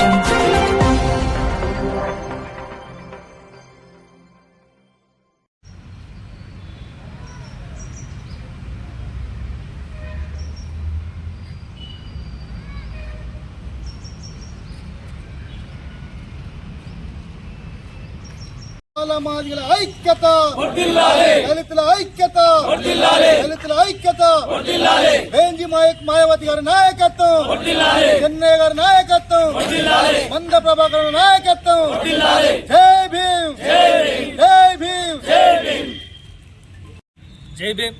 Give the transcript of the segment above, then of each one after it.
Thank you. మాదిగల ఐక్యత. దళితుల ఐక్యత. దళితుల ఐక్యత. వేంజి మాయ- మాయావతి గారి నాయకత్వం. చెన్నై గారి నాయకత్వం. మంద ప్రభాకర్ నాయకత్వం. జై భీమ్. జై భీమ్. జై భీమ్.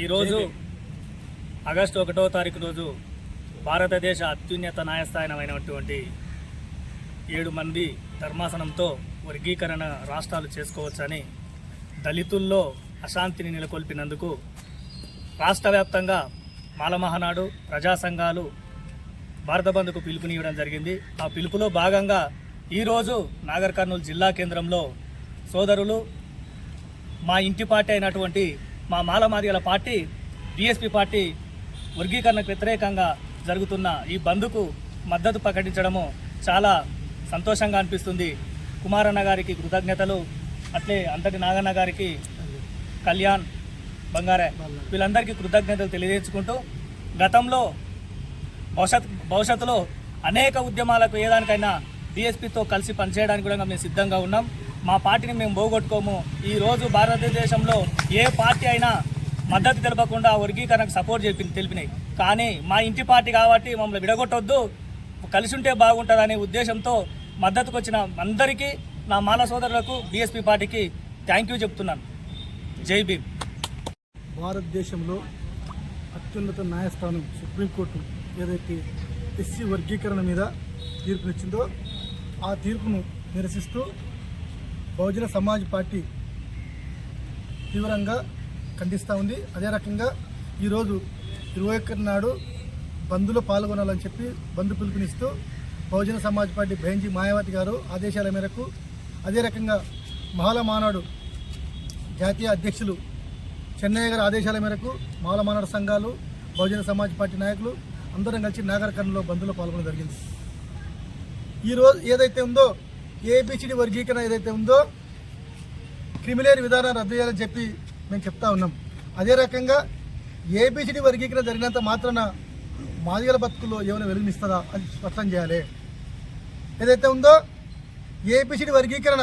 ఈరోజు ఆగస్టు ఒకటో తారీఖు రోజు భారతదేశ అత్యున్నత న్యాయస్థానమైనటువంటి ఏడు మంది ధర్మాసనంతో వర్గీకరణ రాష్ట్రాలు చేసుకోవచ్చని దళితుల్లో అశాంతిని నెలకొల్పినందుకు రాష్ట్ర వ్యాప్తంగా మాలమహనాడు ప్రజా సంఘాలు భారత బంధుకు పిలుపునివ్వడం జరిగింది. ఆ పిలుపులో భాగంగా ఈరోజు నాగర్ కర్నూలు జిల్లా కేంద్రంలో సోదరులు మా ఇంటి పార్టీ అయినటువంటి మా మాలమాదిగల పార్టీ బీఎస్పీ పార్టీ వర్గీకరణకు వ్యతిరేకంగా జరుగుతున్న ఈ బంద్కు మద్దతు ప్రకటించడము చాలా సంతోషంగా అనిపిస్తుంది. కుమారన్న గారికి కృతజ్ఞతలు అట్లే అంతటి నాగన్న గారికి కళ్యాణ్ బంగారే వీళ్ళందరికీ కృతజ్ఞతలు తెలియజేసుకుంటూ గతంలో భవిష్యత్ భవిష్యత్తులో అనేక ఉద్యమాలకు ఏదానికైనా డిఎస్పీతో కలిసి పనిచేయడానికి కూడా మేము సిద్ధంగా ఉన్నాం. మా పార్టీని మేము పోగొట్టుకోము. ఈరోజు భారతదేశంలో ఏ పార్టీ అయినా మద్దతు తెలపకుండా వర్గీకరణకు సపోర్ట్ చెప్పి తెలిపినాయి. కానీ మా ఇంటి పార్టీ కాబట్టి మమ్మల్ని విడగొట్టొద్దు. కలిసి ఉంటే బాగుంటుందనే ఉద్దేశంతో మద్దతుకు వచ్చిన అందరికీ నా మాల సోదరులకు బీఎస్పీ పార్టీకి థ్యాంక్ యూ చెప్తున్నాను. జై భీమ్. భారతదేశంలో అత్యున్నత న్యాయస్థానం సుప్రీంకోర్టు ఏదైతే ఎస్సీ వర్గీకరణ మీద తీర్పునిచ్చిందో ఆ తీర్పును నిరసిస్తూ బహుజన సమాజ్ పార్టీ తీవ్రంగా ఖండిస్తూ ఉంది. అదే రకంగా ఈరోజు ఇరవై ఒక్కరి నాడు బంద్లో పాల్గొనాలని చెప్పి బంద్ పిలుపునిస్తూ బహుజన సమాజ్ పార్టీ బెంజి మాయావతి గారు ఆదేశాల మేరకు అదే రకంగా మహాల మానాడు జాతీయ అధ్యక్షులు చెన్నయ్య గారి ఆదేశాల మేరకు మహాలమానాడు సంఘాలు బహుజన సమాజ్ పార్టీ నాయకులు అందరం కలిసి నాగరకర్ణలో బంద్లో పాల్గొనడం జరిగింది. ఈరోజు ఏదైతే ఉందో ఏబిసిడి వర్గీకరణ ఏదైతే ఉందో క్రిమిలేర్ విధానం రద్దు చేయాలని చెప్పి మేము చెప్తా ఉన్నాం. అదే రకంగా ఏబిసిడి వర్గీకరణ జరిగినంత మాత్రాన మాదిగల బతుకుల్లో ఏమైనా వెలుగునిస్తుందా అని స్పష్టం చేయాలి. ఏదైతే ఉందో ఏపీసీడీ వర్గీకరణ.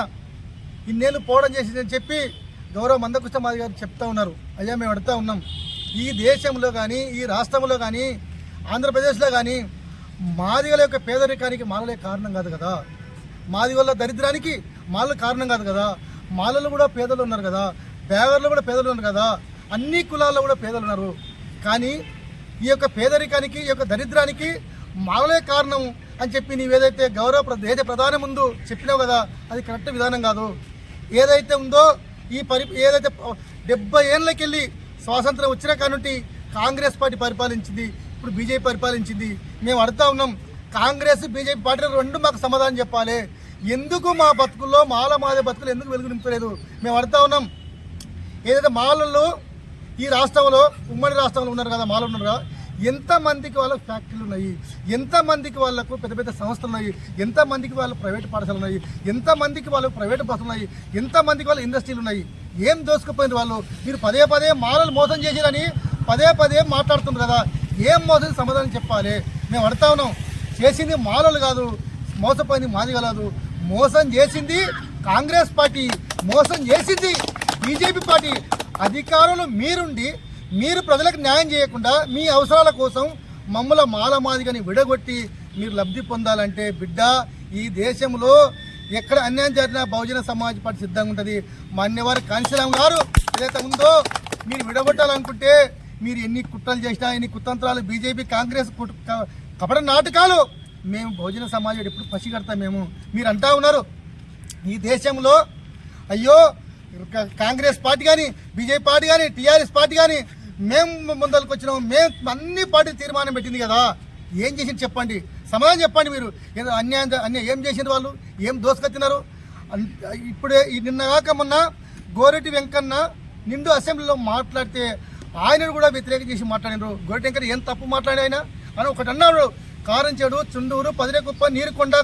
ఇన్నేళ్ళు పోవడం చేసిందని చెప్పి గౌరవ మందకృష్ణ మాది గారు చెప్తా ఉన్నారు. అయ్యా మేము అడుగుతా ఉన్నాం. ఈ దేశంలో కానీ ఈ రాష్ట్రంలో కానీ ఆంధ్రప్రదేశ్లో కానీ మాదిగల యొక్క పేదరికానికి మాలలే కారణం కాదు కదా. మాదిగల దరిద్రానికి మాలలు కారణం కాదు కదా. మాలలు కూడా పేదలు ఉన్నారు కదా. పేదర్లు కూడా పేదలు ఉన్నారు కదా. అన్ని కులాల్లో కూడా పేదలు ఉన్నారు. కానీ ఈ యొక్క పేదరికానికి ఈ యొక్క దరిద్రానికి మాలలే కారణం అని చెప్పి నీవేదైతే గౌరవ ఏదైతే ప్రధాని ముందు చెప్పినావు కదా అది కరెక్ట్ విధానం కాదు. ఏదైతే ఉందో ఈ పరి ఏదైతే డెబ్బై ఏళ్ళకెళ్ళి స్వాతంత్రం వచ్చిన కానుంటి కాంగ్రెస్ పార్టీ పరిపాలించింది ఇప్పుడు బీజేపీ పరిపాలించింది. మేము అడుగుతా ఉన్నాం కాంగ్రెస్ బీజేపీ పార్టీ రెండు మాకు సమాధానం చెప్పాలి. ఎందుకు మా బతుకుల్లో మాల మాదే బతుకులు ఎందుకు వెలుగు నింపలేదు మేము అడుగుతా ఉన్నాం. ఏదైతే మాలల్లో ఈ రాష్ట్రంలో ఉమ్మడి రాష్ట్రంలో ఉన్నారు కదా మాలలు ఉన్నారు కదా ఎంతమందికి వాళ్ళ ఫ్యాక్టరీలు ఉన్నాయి? ఎంతమందికి వాళ్ళకు పెద్ద పెద్ద సంస్థలు ఉన్నాయి? ఎంతమందికి వాళ్ళ ప్రైవేట్ పాఠశాలలు ఉన్నాయి? ఎంతమందికి వాళ్ళకు ప్రైవేట్ బస్సులు ఉన్నాయి? ఎంతమందికి వాళ్ళ ఇండస్ట్రీలు ఉన్నాయి? ఏం దోసుకుపోయింది వాళ్ళు? మీరు పదే పదే మాలలు మోసం చేసిరని పదే పదే మాట్లాడుతున్నారు కదా. ఏం మోసం సమాధానం చెప్పాలి? మేము అడతా ఉన్నాం. చేసింది మాలలు కాదు మోసపోయింది మాది కాదు. మోసం చేసింది కాంగ్రెస్ పార్టీ మోసం చేసింది బీజేపీ పార్టీ. అధికారులు మీరుండి మీరు ప్రజలకు న్యాయం చేయకుండా మీ అవసరాల కోసం మమ్మల మాల మాదిగని విడగొట్టి మీరు లబ్ధి పొందాలంటే బిడ్డ ఈ దేశంలో ఎక్కడ అన్యాయం జరిగినా బహుజన సమాజ్ పార్టీ సిద్ధంగా ఉంటుంది. మాన్యవారి కాంశీరామ్ గారు ఏదైతే ఉందో మీరు విడగొట్టాలనుకుంటే మీరు ఎన్ని కుట్రలు చేసినా ఎన్ని కుతంత్రాలు బీజేపీ కాంగ్రెస్ కపట నాటకాలు మేము బహుజన సమాజం ఎప్పుడు పసిగడతాం మేము. మీరు అంటా ఉన్నారు ఈ దేశంలో అయ్యో కాంగ్రెస్ పార్టీ కానీ బీజేపీ పార్టీ కానీ టీఆర్ఎస్ పార్టీ కానీ మేము ముందరకు వచ్చినాం మేము అన్ని పార్టీ తీర్మానం పెట్టింది కదా. ఏం చేసింది చెప్పండి. సమాధానం చెప్పండి మీరు. ఏదో అన్యాయం అన్యాయం ఏం చేసింది వాళ్ళు? ఏం దోసుకొచ్చినారు? ఇప్పుడే నిన్న కాక మొన్న గోరెటి వెంకన్న నిండు అసెంబ్లీలో మాట్లాడితే ఆయనను కూడా వ్యతిరేకం చేసి మాట్లాడినారు. గోటెంకర్ ఏం తప్పు మాట్లాడి ఆయన? అని ఒకటి అన్నాడు. కారంచేడు చుండూరు పదిరేకుప్ప నీరుకొండ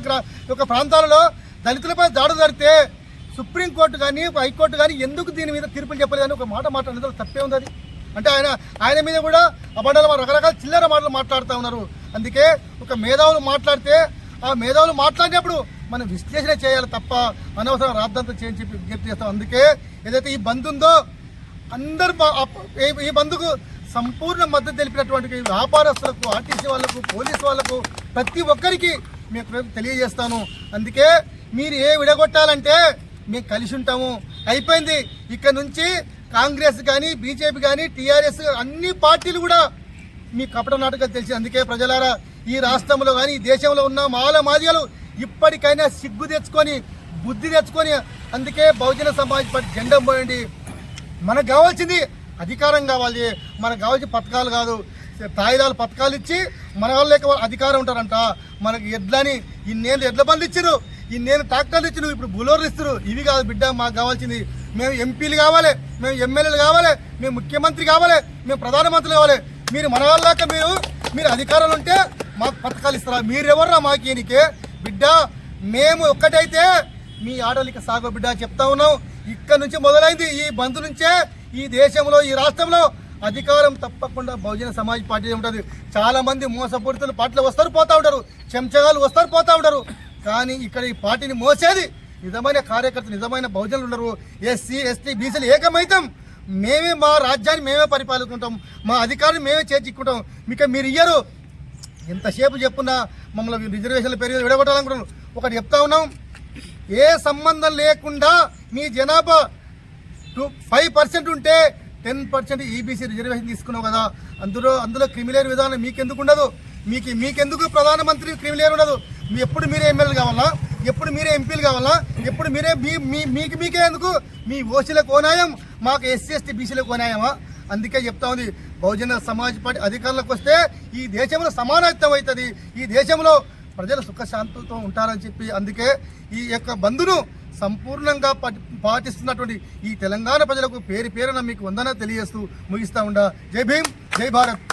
యొక్క ప్రాంతాలలో దళితులపై దాడులు జరిగితే సుప్రీంకోర్టు కానీ హైకోర్టు కానీ ఎందుకు దీని మీద తీర్పులు చెప్పలేదని ఒక మాట మాట్లాడినందుకు తప్పే ఉంది అది. అంటే ఆయన ఆయన మీద కూడా అబద్ధాలు రకరకాల చిల్లర మాటలు మాట్లాడుతూ ఉన్నారు. అందుకే ఒక మేధావులు మాట్లాడితే ఆ మేధావులు మాట్లాడినప్పుడు మనం విశ్లేషణ చేయాలి తప్ప అనవసరం రాద్దంతా చేయని చెప్పి విజ్ఞప్తి చేస్తాం. అందుకే ఏదైతే ఈ బంద్ ఉందో అందరు ఈ- ఈ బంధుకు సంపూర్ణ మద్దతు తెలిపినటువంటి వ్యాపారస్తులకు ఆర్టీసీ వాళ్ళకు పోలీసు వాళ్ళకు ప్రతి ఒక్కరికి మీకు తెలియజేస్తాను. అందుకే మీరు ఏ విడగొట్టాలంటే మేము కలిసి ఉంటాము. అయిపోయింది. ఇక్కడ నుంచి కాంగ్రెస్ కానీ బీజేపీ కానీ టీఆర్ఎస్ అన్ని పార్టీలు కూడా మీ కపట నాటకాలు తెలిసి అందుకే ప్రజలారా ఈ రాష్ట్రంలో కానీ ఈ దేశంలో ఉన్న మాల మాదిగలు ఇప్పటికైనా సిగ్గు తెచ్చుకొని బుద్ధి తెచ్చుకొని అందుకే బహుజన సమాజ్ పార్టీ జెండా పోయండి మనకు కావాల్సింది అధికారం కావాలి. మనకు కావాల్సిన పథకాలు కాదు. తాయిదాలు పథకాలు ఇచ్చి మన వాళ్ళు లేక అధికారం ఉంటారంట. మనకి ఎడ్లని ఇన్నేళ్ళు ఎడ్ల బండ్లు ఇచ్చారు ఈ నేను ట్రాక్టర్లు ఇచ్చారు ఇప్పుడు బులోర్లు ఇస్తారు. ఇవి కాదు బిడ్డ మాకు కావాల్సింది మేము ఎంపీలు కావాలి మేము ఎమ్మెల్యేలు కావాలి మేము ముఖ్యమంత్రి కావాలి మేము ప్రధానమంత్రి కావాలి. మీరు మన వాళ్ళక మీరు మీరు అధికారంలో ఉంటే మాకు పథకాలు ఇస్తారా? మీరెవర్రా మాకు ఈయనకి? బిడ్డ మేము ఒక్కటైతే మీ ఆడలిక సాగు బిడ్డ చెప్తా ఉన్నాం. ఇక్కడ నుంచి మొదలైంది ఈ బంధు నుంచే ఈ దేశంలో ఈ రాష్ట్రంలో అధికారం తప్పకుండా బహుజన సమాజ్ పార్టీ ఉంటుంది. చాలా మంది మోసపూరితులు పార్టీలు వస్తారు పోతా ఉంటారు. చెంచగాలు వస్తారు పోతా ఉంటారు. కానీ ఇక్కడ ఈ పార్టీని మోసేది నిజమైన కార్యకర్తలు నిజమైన బహుజనులు ఉన్నారు ఎస్సీ ఎస్టీ బీసీలు ఏకమైతాం. మేమే మా రాజ్యాన్ని మేమే పరిపాలించుకుంటాం మా అధికారులు మేమే చేర్చుకుంటాం మీకు మీరు ఇయ్యరు. ఎంతసేపు చెప్పున్నా మమ్మల్ని రిజర్వేషన్ల పేరు మీద విడగొట్టాలనుకుంటున్నాం ఒకటి చెప్తా ఉన్నాం. ఏ సంబంధం లేకుండా మీ జనాభా టూ ఫైవ్ పర్సెంట్ ఉంటే టెన్ పర్సెంట్ ఈబీసీ రిజర్వేషన్ తీసుకున్నావు కదా. అందులో అందులో క్రిమిలేర్ విధానం మీకెందుకు ఉండదు? మీకు మీకెందుకు ప్రధానమంత్రి క్రిమిలేర్ ఉండదు? మీ ఎప్పుడు మీరే ఎమ్మెల్యే కావాలా? ఎప్పుడు మీరే ఎంపీలు కావాలా? ఎప్పుడు మీరే మీ మీ- మీకు మీకే ఎందుకు? మీ ఓసీలకు ఓనాయం మాకు ఎస్సీ ఎస్టీ బీసీలకు ఓనాయమా అందుకే చెప్తా ఉంది. బహుజన సమాజ్ పార్టీ అధికారంలోకి వస్తే ఈ దేశంలో సమానత్వం అవుతుంది. ఈ దేశంలో ప్రజలు సుఖశాంతులతో ఉంటారని చెప్పి అందుకే ఈ యొక్క బంధును సంపూర్ణంగా పాటిస్తున్నటువంటి ఈ తెలంగాణ ప్రజలకు పేరు పేరున మీకు వందన తెలియజేస్తూ ముగిస్తా ఉండా. జై భీమ్ జై భారత్.